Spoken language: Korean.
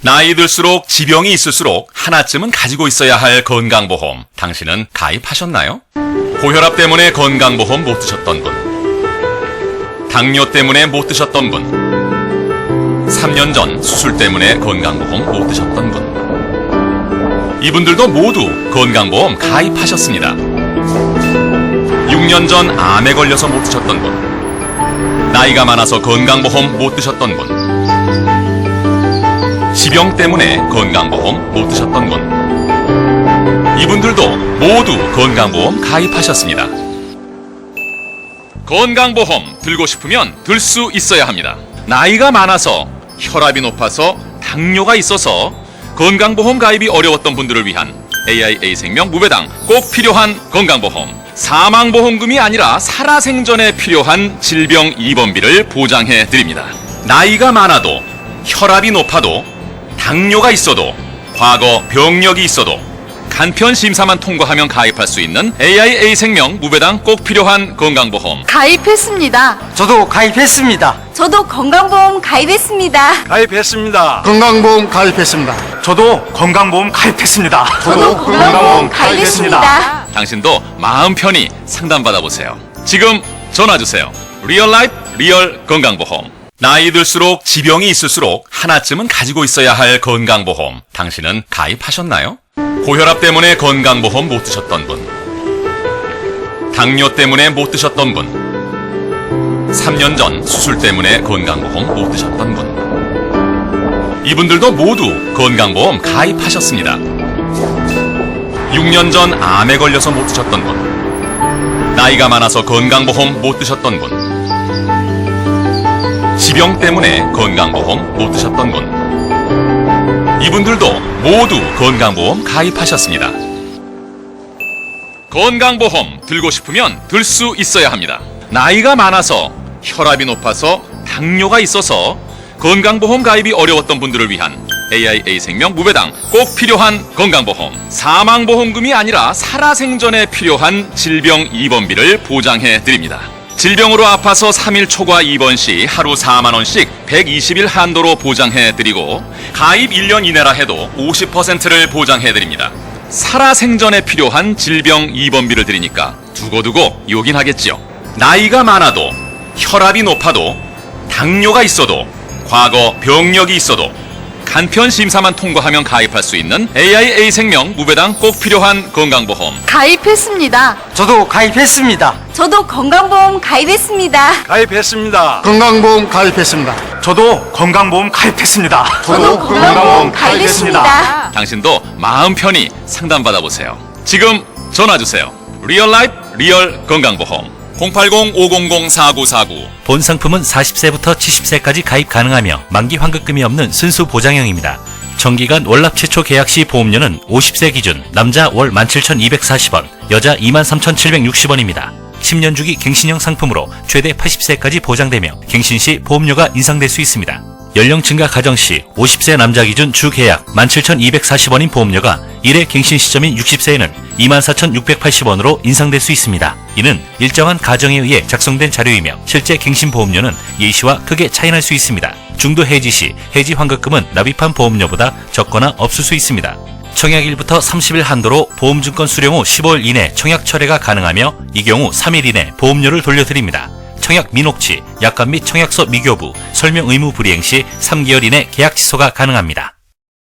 나이 들수록 지병이 있을수록 하나쯤은 가지고 있어야 할 건강보험. 당신은 가입하셨나요? 고혈압 때문에 건강보험 못 드셨던 분. 당뇨 때문에 못 드셨던 분. 3년 전 수술 때문에 건강보험 못 드셨던 분. 이분들도 모두 건강보험 가입하셨습니다. 6년 전 암에 걸려서 못 드셨던 분. 나이가 많아서 건강보험 못 드셨던 분. 지병 때문에 건강보험 못 드셨던 분. 이분들도 모두 건강보험 가입하셨습니다. 건강보험 들고 싶으면 들 수 있어야 합니다. 나이가 많아서 혈압이 높아서 당뇨가 있어서 건강보험 가입이 어려웠던 분들을 위한 AIA 생명 무배당 꼭 필요한 건강보험. 사망보험금이 아니라 살아생전에 필요한 질병 입원비를 보장해 드립니다. 나이가 많아도 혈압이 높아도 당뇨가 있어도 과거 병력이 있어도 간편 심사만 통과하면 가입할 수 있는 AIA 생명 무배당 꼭 필요한 건강보험. 가입했습니다. 저도 가입했습니다. 저도 건강보험 가입했습니다. 가입했습니다. 건강보험 가입했습니다. 저도 건강보험 가입했습니다. 저도 건강보험 가입했습니다. 당신도 마음 편히 상담받아 보세요. 지금 전화 주세요. 리얼 라이프 리얼 건강보험. 나이 들수록 지병이 있을수록 하나쯤은 가지고 있어야 할 건강보험. 당신은 가입하셨나요? 고혈압 때문에 건강보험 못 드셨던 분. 당뇨 때문에 못 드셨던 분. 3년 전 수술 때문에 건강보험 못 드셨던 분. 이분들도 모두 건강보험 가입하셨습니다. 6년 전 암에 걸려서 못 드셨던 분. 나이가 많아서 건강보험 못 드셨던 분. 지병 때문에 건강보험 못 드셨던 분. 이분들도 모두 건강보험 가입하셨습니다. 건강보험 들고 싶으면 들 수 있어야 합니다. 나이가 많아서 혈압이 높아서 당뇨가 있어서 건강보험 가입이 어려웠던 분들을 위한 AIA 생명 무배당 꼭 필요한 건강보험. 사망보험금이 아니라 살아생전에 필요한 질병 입원비를 보장해 드립니다. 질병으로 아파서 3일 초과 입원 시 하루 4만 원씩 120일 한도로 보장해 드리고 가입 1년 이내라 해도 50%를 보장해 드립니다. 살아생전에 필요한 질병 입원비를 드리니까 두고두고 요긴 하겠지요. 나이가 많아도 혈압이 높아도 당뇨가 있어도 과거 병력이 있어도 간편 심사만 통과하면 가입할 수 있는 AIA 생명 무배당 꼭 필요한 건강보험. 가입했습니다. 저도 가입했습니다. 저도 건강보험 가입했습니다. 가입했습니다. 건강보험 가입했습니다. 저도 건강보험 가입했습니다. 저도 건강보험 가입했습니다. 당신도 마음 편히 상담 받아 보세요. 지금 전화 주세요. 리얼 라이프 리얼 건강보험 080-500-4949 본 상품은 40세부터 70세까지 가입 가능하며 만기 환급금이 없는 순수 보장형입니다. 정기간 월납 최초 계약 시 보험료는 50세 기준 남자 월 17,240원, 여자 23,760원입니다. 10년 주기 갱신형 상품으로 최대 80세까지 보장되며 갱신 시 보험료가 인상될 수 있습니다. 연령 증가 가정 시 50세 남자 기준 주 계약 17,240원인 보험료가 1회 갱신 시점인 60세에는 24,680원으로 인상될 수 있습니다. 이는 일정한 가정에 의해 작성된 자료이며 실제 갱신 보험료는 예시와 크게 차이날 수 있습니다. 중도 해지 시 해지 환급금은 납입한 보험료보다 적거나 없을 수 있습니다. 청약일부터 30일 한도로 보험증권 수령 후 15일 이내 청약 철회가 가능하며 이 경우 3일 이내 보험료를 돌려드립니다. 청약 민혹치, 약관 및 청약서 미교부, 설명 의무 불이행 시 3개월 이내 계약 취소가 가능합니다.